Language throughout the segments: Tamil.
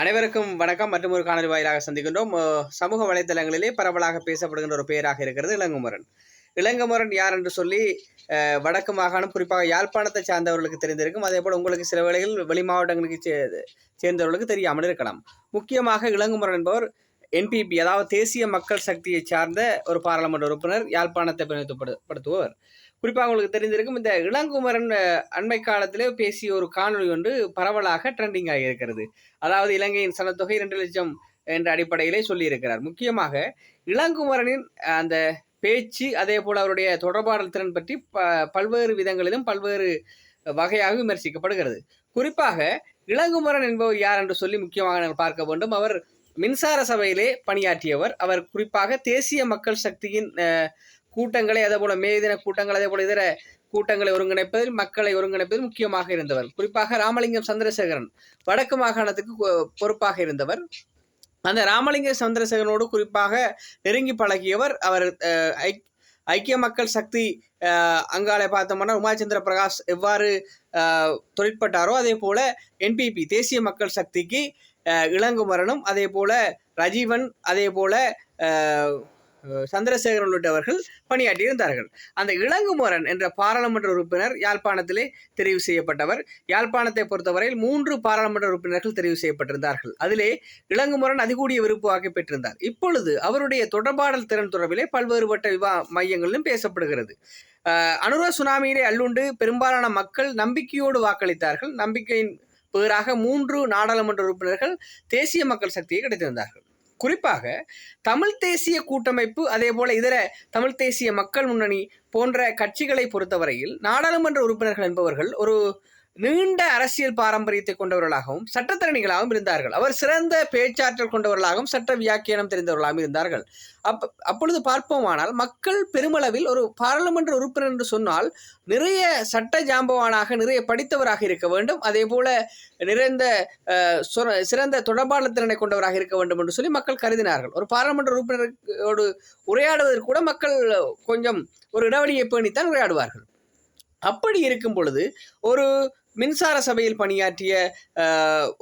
அனைவருக்கும் வணக்கம். மற்றும் ஒரு காணொலி வாயிலாக சந்திக்கின்றோம். சமூக வலைத்தளங்களிலே பரவலாக பேசப்படுகின்ற ஒரு பெயராக இருக்கிறது இளங்குமரன். இளங்குமரன் யார் என்று சொல்லி வடக்கு மாகாணம் குறிப்பாக யாழ்ப்பாணத்தை சார்ந்தவர்களுக்கு தெரிந்திருக்கும். அதே போல் உங்களுக்கு சில வேளைகள் வெளி மாவட்டங்களுக்கு சேர்ந்தவர்களுக்கு தெரியாமல் இருக்கலாம். முக்கியமாக இளங்குமரன் என்பவர் என்பிபி அதாவது தேசிய மக்கள் சக்தியை சார்ந்த ஒரு பாராளுமன்ற உறுப்பினர் யாழ்ப்பாணத்தை பிரதிநிதித்துவப்படுத்துபவர். குறிப்பாக உங்களுக்கு தெரிஞ்சிருக்கும் இந்த இளங்குமரன் அண்மை காலத்திலே பேசிய ஒரு காணொளி ஒன்று பரவலாக ட்ரெண்டிங் ஆகியிருக்கிறது அதாவது இலங்கையின் சனத்தொகை இரண்டு லட்சம் என்ற அடிப்படையிலே சொல்லியிருக்கிறார். முக்கியமாக இளங்குமரனின் அந்த பேச்சு அதே போல் அவருடைய தொடர்பாடல் திறன் பற்றி ப பல்வேறு விதங்களிலும் பல்வேறு வகையாக விமர்சிக்கப்படுகிறது. குறிப்பாக இளங்குமரன் என்பவர் யார் என்று சொல்லி முக்கியமாக நாங்கள் பார்க்க வேண்டும். அவர் மின்சார சபையிலே பணியாற்றியவர். அவர் குறிப்பாக தேசிய மக்கள் சக்தியின் கூட்டங்களை அதே போல மே தின கூட்டங்கள் அதே போல இதர கூட்டங்களை ஒருங்கிணைப்பதில் மக்களை ஒருங்கிணைப்பதில் முக்கியமாக இருந்தவர். குறிப்பாக ராமலிங்கம் சந்திரசேகரன் வடக்கு மாகாணத்துக்கு பொ- பொறுப்பாக இருந்தவர். அந்த ராமலிங்க சந்திரசேகரனோடு குறிப்பாக நெருங்கி பழகியவர் அவர் ஐக்- ஐக்கிய மக்கள் சக்தி அங்காலை பார்த்தோம்னா உமாச்சந்திர பிரகாஷ் எவ்வாறு தொழிற்பட்டாரோ அதே போல என்பிபி தேசிய மக்கள் சக்திக்கு இளங்குமரனும் அதே போல ரஜீவன் அதே போல சந்திரசேகரன் உள்ளிட்டவர்கள் பணியாற்றியிருந்தார்கள் அந்த இளங்குமரன் என்ற பாராளுமன்ற உறுப்பினர் யாழ்ப்பாணத்திலே தெரிவு செய்யப்பட்டவர். யாழ்ப்பாணத்தை பொறுத்தவரையில் மூன்று பாராளுமன்ற உறுப்பினர்கள் தெரிவு செய்யப்பட்டிருந்தார்கள். அதிலே இளங்குமரன் அதிகூடிய விருப்பு பெற்றிருந்தார். இப்பொழுது அவருடைய தொடர்பாடல் திறன் தொடர்பிலே பல்வேறுபட்ட விவா மையங்களிலும் பேசப்படுகிறது. அஹ், அனுர சுனாமியிலே அள்ளுண்டு பெரும்பாலான மக்கள் நம்பிக்கையோடு வாக்களித்தார்கள். நம்பிக்கையின் பேராக மூன்று நாடாளுமன்ற உறுப்பினர்கள் தேசிய மக்கள் சக்தியை கிடைத்திருந்தார்கள். குறிப்பாக தமிழ் தேசிய கூட்டமைப்பு அதே போல இதர தமிழ் தேசிய மக்கள் முன்னணி போன்ற கட்சிகளை பொறுத்தவரையில் நாடாளுமன்ற உறுப்பினர்கள் என்பவர்கள் ஒரு நீண்ட அரசியல் பாரம்பரியத்தை கொண்டவர்களாகவும் சட்டத்திறனிகளாகவும் இருந்தார்கள். அவர் சிறந்த பேச்சாற்றல் கொண்டவர்களாகவும் சட்ட வியாக்கியானம் தெரிந்தவர்களாகவும் இருந்தார்கள். அப் அப்பொழுது பார்ப்போமானால் மக்கள் பெருமளவில் ஒரு பாராளுமன்ற உறுப்பினர் என்று சொன்னால் நிறைய சட்ட ஜாம்பவானாக நிறைய படித்தவராக இருக்க வேண்டும். அதே போல நிறைந்த சிறந்த தொடர்பாளர் திறனை கொண்டவராக இருக்க வேண்டும் என்று சொல்லி மக்கள் கருதினார்கள். ஒரு பாராளுமன்ற உறுப்பினரோடு உரையாடுவதற்கு கூட மக்கள் கொஞ்சம் ஒரு இடைவெளியை பேணித்தான் உரையாடுவார்கள். அப்படி இருக்கும் பொழுது ஒரு மின்சார சபையில் பணியாற்றிய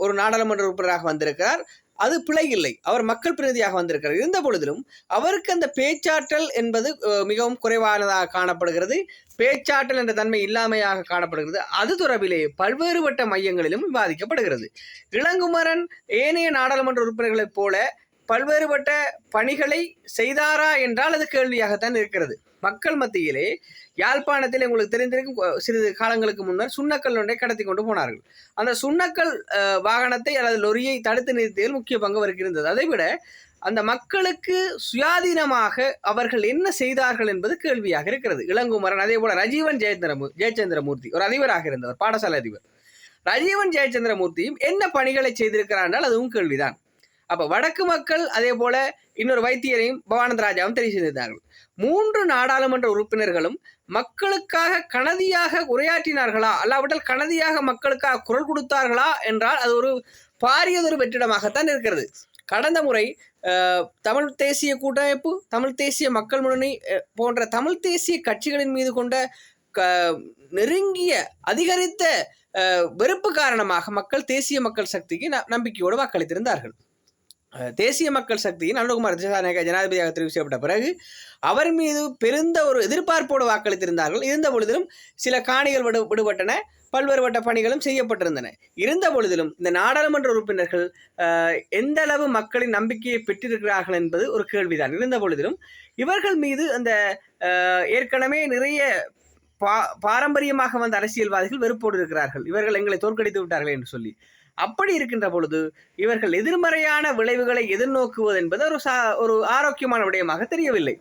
ஒரு நாடாளுமன்ற உறுப்பினராக வந்திருக்கிறார். அது பிழை இல்லை. அவர் மக்கள் பிரதிநிதியாக வந்திருக்கிறார். இருந்த பொழுதிலும் அவருக்கு அந்த பேச்சாற்றல் என்பது மிகவும் குறைவானதாக காணப்படுகிறது. பேச்சாற்றல் என்ற தன்மை இல்லாமையாக காணப்படுகிறது. அது தொடர்பிலே பல்வேறுபட்ட மையங்களிலும் விவாதிக்கப்படுகிறது. இளங்குமரன் ஏனைய நாடாளுமன்ற உறுப்பினர்களைப் போல பல்வேறுபட்ட பணிகளை செய்தாரா என்றால் அது கேள்வியாகத்தான் இருக்கிறது. மக்கள் மத்தியிலே யாழ்ப்பாணத்தில் உங்களுக்கு தெரிந்திருக்கும் சிறிது காலங்களுக்கு முன்னர் சுண்ணக்கல் ஒன்றை கடத்தி கொண்டு போனார்கள். அந்த சுண்ணக்கல் வாகனத்தை அல்லது லொரியை தடுத்து நிறுத்தியதில் முக்கிய பங்கு அவருக்கு இருந்தது அதைவிட அந்த மக்களுக்கு சுயாதீனமாக அவர்கள் என்ன செய்தார்கள் என்பது கேள்வியாக இருக்கிறது. இளங்குமரன் அதே போல ரஜீவன் ஜெயச்சந்திரமூ ஜெயச்சந்திரமூர்த்தி ஒரு அதிபராக இருந்தவர் பாடசாலை அதிபர். ரஜீவன் ஜெயச்சந்திரமூர்த்தியும் என்ன பணிகளை செய்திருக்கிறார் என்றால் அதுவும் கேள்விதான். அப்போ வடக்கு மக்கள் அதே போல இன்னொரு வைத்தியரையும் பவானந்த ராஜாவும் தெரிவு செய்திருந்தார்கள். மூன்று நாடாளுமன்ற உறுப்பினர்களும் மக்களுக்காக கனதியாக உரையாற்றினார்களா? அல்லாவிட்டால் கனதியாக மக்களுக்காக குரல் கொடுத்தார்களா? என்றால் அது ஒரு பாரியதொரு வெற்றிடமாகத்தான் இருக்கிறது. கடந்த முறை தமிழ் தேசிய கூட்டமைப்பு தமிழ் தேசிய மக்கள் முன்னணி போன்ற தமிழ் தேசிய கட்சிகளின் மீது கொண்ட க நெருங்கிய அதிகரித்த வெறுப்பு காரணமாக மக்கள் தேசிய மக்கள் சக்திக்கு ந- நம்பிக்கையோடு வாக்களித்திருந்தார்கள். தேசிய மக்கள் சக்தியின் அனுகுமார் திசாநாயக ஜனாதிபதியாக தெரிவு செய்யப்பட்ட பிறகு அவர் மீது பெருந்த ஒரு எதிர்பார்ப்போடு வாக்களித்திருந்தார்கள். இருந்த பொழுதிலும் சில காணிகள் விடு விடுபட்டன. பல்வேறுபட்ட பணிகளும் செய்யப்பட்டிருந்தன. இருந்த பொழுதிலும் இந்த நாடாளுமன்ற உறுப்பினர்கள் எந்த அளவு மக்களின் நம்பிக்கையை பெற்றிருக்கிறார்கள் என்பது ஒரு கேள்விதான். இருந்த பொழுதிலும் இவர்கள் மீது அந்த ஏற்கனவே நிறைய பா பாரம்பரியமாக வந்த அரசியல்வாதிகள் வெறுப்போடு இருக்கிறார்கள். இவர்கள் எங்களை தோற்கடித்து விட்டார்கள் என்று சொல்லி. அப்படி இருக்கின்ற பொழுது இவர்கள் எதிர்மறையான விளைவுகளை எதிர்நோக்குவது என்பது ஒரு சா ஒரு ஆரோக்கியமான விடயமாக தெரியவில்லை.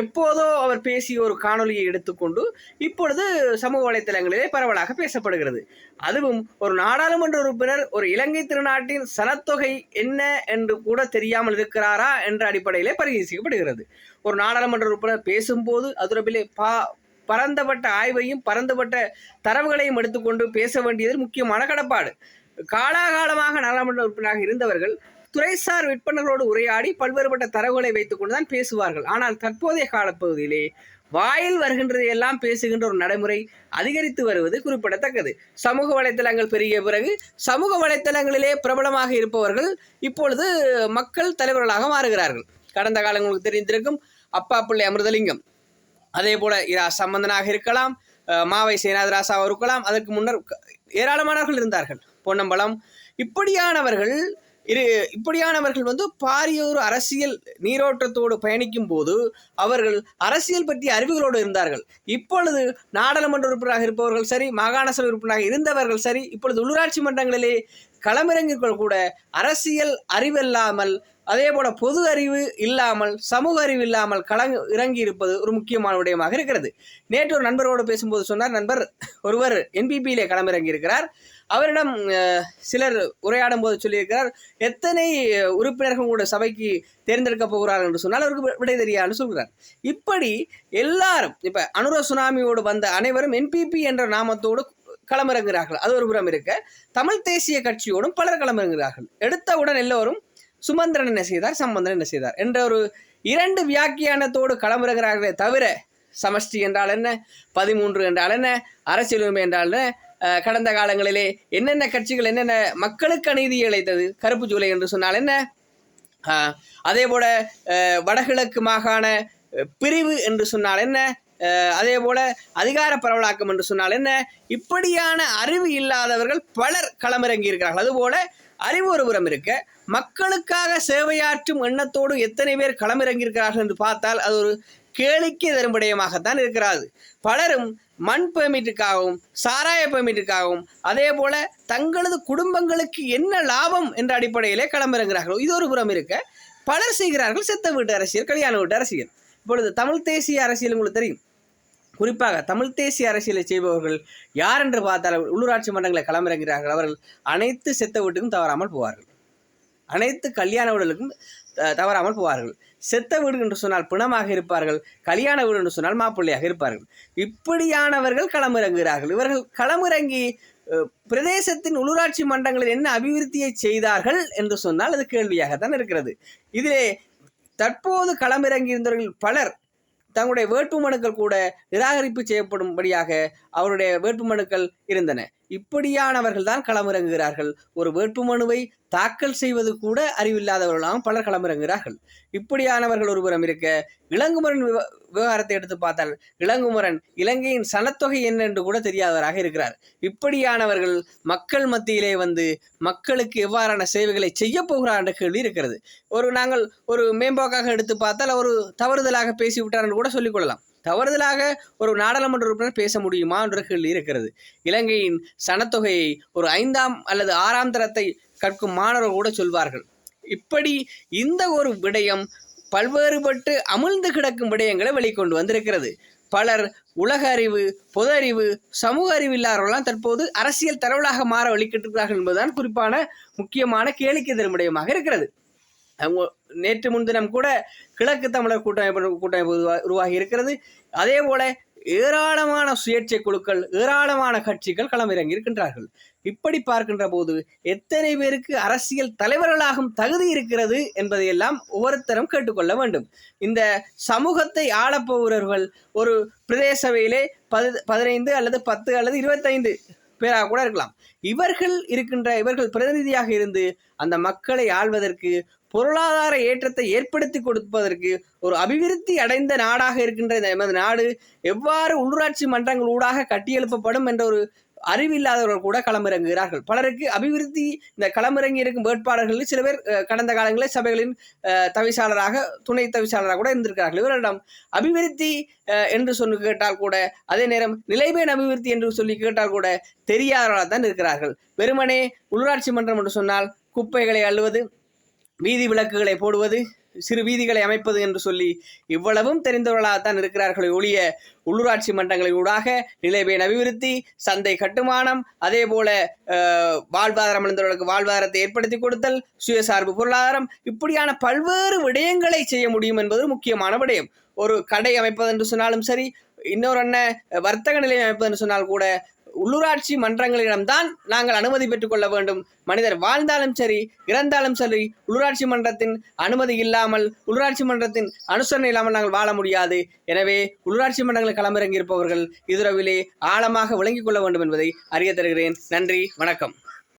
எப்போதோ அவர் பேசிய ஒரு காணொளியை எடுத்துக்கொண்டு இப்பொழுது சமூக வலைத்தளங்களிலே பரவலாக பேசப்படுகிறது. அதுவும் ஒரு நாடாளுமன்ற உறுப்பினர் ஒரு இலங்கை திருநாட்டின் சனத்தொகை என்ன என்று கூட தெரியாமல் இருக்கிறாரா என்ற அடிப்படையிலே பரிசீலிக்கப்படுகிறது ஒரு நாடாளுமன்ற உறுப்பினர் பேசும்போது அதுரபிலே பா பரந்தப்பட்ட ஆய்வையும் பரந்தப்பட்ட தரவுகளையும் எடுத்துக்கொண்டு பேச வேண்டியது முக்கியமான கடப்பாடு. காலாகாலமாக நாடாளுமன்ற உறுப்பினராக இருந்தவர்கள் துறைசார் விற்பனர்களோடு உரையாடி பல்வேறுபட்ட தரவுகளை வைத்துக் கொண்டுதான் பேசுவார்கள். ஆனால் தற்போதைய காலப்பகுதியிலே வாயில் வருகின்றதையெல்லாம் பேசுகின்ற ஒரு நடைமுறை அதிகரித்து வருவது குறிப்பிடத்தக்கது. சமூக வலைத்தளங்கள் பெருகிய பிறகு சமூக வலைத்தளங்களிலே பிரபலமாக இருப்பவர்கள் இப்பொழுது மக்கள் தலைவர்களாக மாறுகிறார்கள். கடந்த காலங்களுக்கு தெரிந்திருக்கும் அப்பா பிள்ளை அமிர்தலிங்கம். அதே போல இரா சம்பந்தனாக இருக்கலாம் மாவை சேனாதராசாவாக இருக்கலாம் அதற்கு முன்னர் ஏராளமானவர்கள் இருந்தார்கள். பொன்னம்பலம். இப்படியானவர்கள் இரு இப்படியானவர்கள் வந்து பாரிய ஒரு அரசியல் நீரோட்டத்தோடு பயணிக்கும் போது அவர்கள் அரசியல் பற்றிய அறிவுகளோடு இருந்தார்கள். இப்பொழுது நாடாளுமன்ற உறுப்பினராக இருப்பவர்கள் சரி மாகாண சபை உறுப்பினராக இருந்தவர்கள் சரி இப்பொழுது உள்ளூராட்சி மன்றங்களிலே களமிறங்கிகள் கூட அரசியல் அறிவில்லாமல் அதே போல பொது அறிவு இல்லாமல் சமூக அறிவு இல்லாமல் களங் இறங்கி இருப்பது ஒரு முக்கியமான விடயமாக இருக்கிறது. நேற்று ஒரு நண்பரோடு பேசும்போது சொன்னார் நண்பர் ஒருவர் என்பிபியிலே களமிறங்கி இருக்கிறார் அவரிடம் சிலர் உரையாடும் போது சொல்லியிருக்கிறார் எத்தனை உறுப்பினர்கள் கூட சபைக்கு தேர்ந்தெடுக்க போகிறார்கள் என்று சொன்னால் அவருக்கு விடை தெரியாதுன்னு சொல்கிறார். இப்படி எல்லாரும் இப்போ அனுர சுனாமியோடு வந்த அனைவரும் என்பிபி என்ற நாமத்தோடு களமிறங்குகிறார்கள். அது ஒரு புறம் இருக்க தமிழ் தேசிய கட்சியோடும் பலர் களமிறங்குகிறார்கள். எடுத்தவுடன் எல்லோரும் சுமந்திரன் என்ன செய்தார்? சம்பந்தன் என்ன செய்தார்? என்ற ஒரு இரண்டு வியாக்கியானத்தோடு களமிறங்குகிறார்களே தவிர சமஷ்டி என்றால் என்ன? பதிமூன்று என்றால் என்ன? அரசியல் உரிமை என்றால் என்ன? கடந்த காலங்களிலே என்னென்ன கட்சிகள் என்னென்ன மக்களுக்கு அநீதி இழைத்தது? கருப்பு ஜூலை என்று சொன்னால் என்ன? அதே போல வடகிழக்கு மாகாண பிரிவு என்று சொன்னால் என்ன? அதே போல அதிகார பரவலாக்கம் என்று சொன்னால் என்ன? இப்படியான அறிவு இல்லாதவர்கள் பலர் களமிறங்கி இருக்கிறார்கள் அதுபோல அறிவு ஒருபுறம் இருக்க மக்களுக்காக சேவையாற்றும் எண்ணத்தோடு எத்தனை பேர் களமிறங்கியிருக்கிறார்கள் என்று பார்த்தால் அது ஒரு கேளிக்கை தரும்படியமாகத்தான் இருக்கிறது. பலரும் மண் பெர்மிட்டுக்காகவும் சாராய பெர்மிட்டுக்காகவும் அதே போல தங்களது குடும்பங்களுக்கு என்ன லாபம் என்ற அடிப்படையிலே களமிறங்குகிறார்கள் இது ஒரு புறம் இருக்க பலர் செய்கிறார்கள் செத்த வீட்டு அரசியல் கல்யாண வீட்டு அரசியல். இப்பொழுது தமிழ் தேசிய அரசியல் உங்களுக்கு தெரியும். குறிப்பாக தமிழ் தேசிய அரசியலை செய்பவர்கள் யார் என்று பார்த்தால் உள்ளூராட்சி மன்றங்களை களமிறங்குகிறார்கள். அவர்கள் அனைத்து செத்த வீட்டுக்கும் தவறாமல் போவார்கள். அனைத்து கல்யாண வீடுகளுக்கும் த- தவறாமல் போவார்கள். செத்த வீடு என்று சொன்னால் பிணமாக இருப்பார்கள். கல்யாண வீடு என்று சொன்னால் மாப்பிள்ளையாக இருப்பார்கள். இப்படியானவர்கள் களமிறங்குகிறார்கள். இவர்கள் களமிறங்கி பிரதேசத்தின் உள்ளூராட்சி மன்றங்களில் என்ன அபிவிருத்தியை செய்தார்கள் என்று சொன்னால் அது கேள்வியாகத்தான் இருக்கிறது. இதிலே தற்போது களமிறங்கி இருந்தவர்கள் பலர் தங்களுடைய வேட்புமனுக்கள் கூட நிராகரிப்பு செய்யப்படும்படியாக அவருடைய வேட்புமனுக்கள் இருந்தன. இப்படியானவர்கள் தான் களமிறங்குகிறார்கள். ஒரு வேட்புமனுவை தாக்கல் செய்வது கூட அறிவில்லாதவர்களாகவும் பலர் களமிறங்குகிறார்கள். இப்படியானவர்கள் ஒருபுறம் இருக்க இளங்குமரன் விவ- விவகாரத்தை எடுத்து பார்த்தால் இளங்குமரன் இலங்கையின் சனத்தொகை என்ன என்று கூட தெரியாதவராக இருக்கிறார். இப்படியானவர்கள் மக்கள் மத்தியிலே வந்து மக்களுக்கு எவ்வாறான சேவைகளை செய்ய போகிறார் என்ற கேள்வி இருக்கிறது. ஒரு நாங்கள் ஒரு மேம்போக்காக எடுத்து பார்த்தால் அவர் தவறுதலாக பேசிவிட்டார் என்று கூட சொல்லிக்கொள்ளலாம் தவறுதலாக ஒரு நாடாளுமன்ற உறுப்பினர் பேச முடியுமா என்ற கேள்வி இருக்கிறது. இலங்கையின் சனத்தொகையை ஒரு ஐந்தாம் அல்லது ஆறாம் தரத்தை கற்கும் மாணவர்கள் கூட சொல்வார்கள். இப்படி இந்த ஒரு விடயம் பல்வேறுபட்டு அமிழ்ந்து கிடக்கும் விடயங்களை வெளிக்கொண்டு வந்திருக்கிறது. பலர் உலக அறிவு பொது அறிவு சமூக அறிவு இல்லாதவர்களாம் தற்போது அரசியல் தரவலாக மாற வழிகிட்டிருக்கிறார்கள் என்பதுதான் குறிப்பான முக்கியமான கேளிக்கை தரும் விடயமாக இருக்கிறது. அவங்க நேற்று முன்தினம் கூட கிழக்கு தமிழர் கூட்டமைப்பு கூட்டமைப்பு உருவா- உருவாகி இருக்கிறது. அதே போல ஏராளமான சுயேட்சை குழுக்கள் ஏராளமான கட்சிகள் களமிறங்கி இருக்கின்றார்கள். இப்படி பார்க்கின்ற போது எத்தனை பேருக்கு அரசியல் தலைவர்களாகும் தகுதி இருக்கிறது என்பதையெல்லாம் ஒவ்வொருத்தரும் கேட்டுக்கொள்ள வேண்டும். இந்த சமூகத்தை ஆளப்போகிறவர்கள் ஒரு பிரதேசவையிலே பது பதினைந்து அல்லது பத்து அல்லது இருபத்தைந்து பேராக கூட இருக்கலாம். இவர்கள் இருக்கின்ற இவர்கள் பிரதிநிதியாக இருந்து அந்த மக்களை ஆள்வதற்கு பொருளாதார ஏற்றத்தை ஏற்படுத்தி கொடுப்பதற்கு ஒரு அபிவிருத்தி அடைந்த நாடாக இருக்கின்ற இந்த எமது நாடு எவ்வாறு உள்ளூராட்சி மன்றங்கள் ஊடாக கட்டியெழுப்பப்படும் என்ற ஒரு அறிவில்லாதவர்கள் கூட களமிறங்குகிறார்கள். பலருக்கு அபிவிருத்தி இந்த களமிறங்கி இருக்கும் வேட்பாளர்களில் சில பேர் கடந்த காலங்களில் சபைகளின் தவிசாளராக துணை தவிசாளராக கூட இருந்திருக்கிறார்கள். இவரிடம் அபிவிருத்தி என்று சொல்லி கேட்டால் கூட அதே நேரம் நிலைமை அபிவிருத்தி என்று சொல்லி கேட்டால் கூட தெரியாதவர்களாக தான் இருக்கிறார்கள். வெறுமனே உள்ளூராட்சி மன்றம் என்று சொன்னால் குப்பைகளை அள்ளுவது வீதி விளக்குகளை போடுவது சிறு வீதிகளை அமைப்பது என்று சொல்லி இவ்வளவும் தெரிந்தவர்களாகத்தான் இருக்கிறார்களே ஒழிய உள்ளூராட்சி மன்றங்களின் ஊடாக நிலைபேன் அபிவிருத்தி சந்தை கட்டுமானம் அதே போல வாழ்வாதாரம் இழந்தவர்களுக்கு வாழ்வாதாரத்தை ஏற்படுத்தி கொடுத்தல் சுயசார்பு பொருளாதாரம் இப்படியான பல்வேறு விடயங்களை செய்ய முடியும் என்பது முக்கியமான விடயம். ஒரு கடை அமைப்பது என்று சொன்னாலும் சரி இன்னொரு என்ன வர்த்தக நிலையம் அமைப்பது என்று சொன்னால் கூட உள்ளூராட்சி மன்றங்களிடம்தான் நாங்கள் அனுமதி பெற்றுக்கொள்ள வேண்டும். மனிதர் வாழ்ந்தாலும் சரி இறந்தாலும் சரி உள்ளூராட்சி மன்றத்தின் அனுமதி இல்லாமல் உள்ளூராட்சி மன்றத்தின் அனுசரணை இல்லாமல் நாங்கள் வாழ முடியாது. எனவே உள்ளூராட்சி மன்றங்களில் களமிறங்கி இருப்பவர்கள் இதுரவிலே ஆழமாக விளங்கிக் கொள்ள வேண்டும் என்பதை அறிய தருகிறேன். நன்றி வணக்கம்.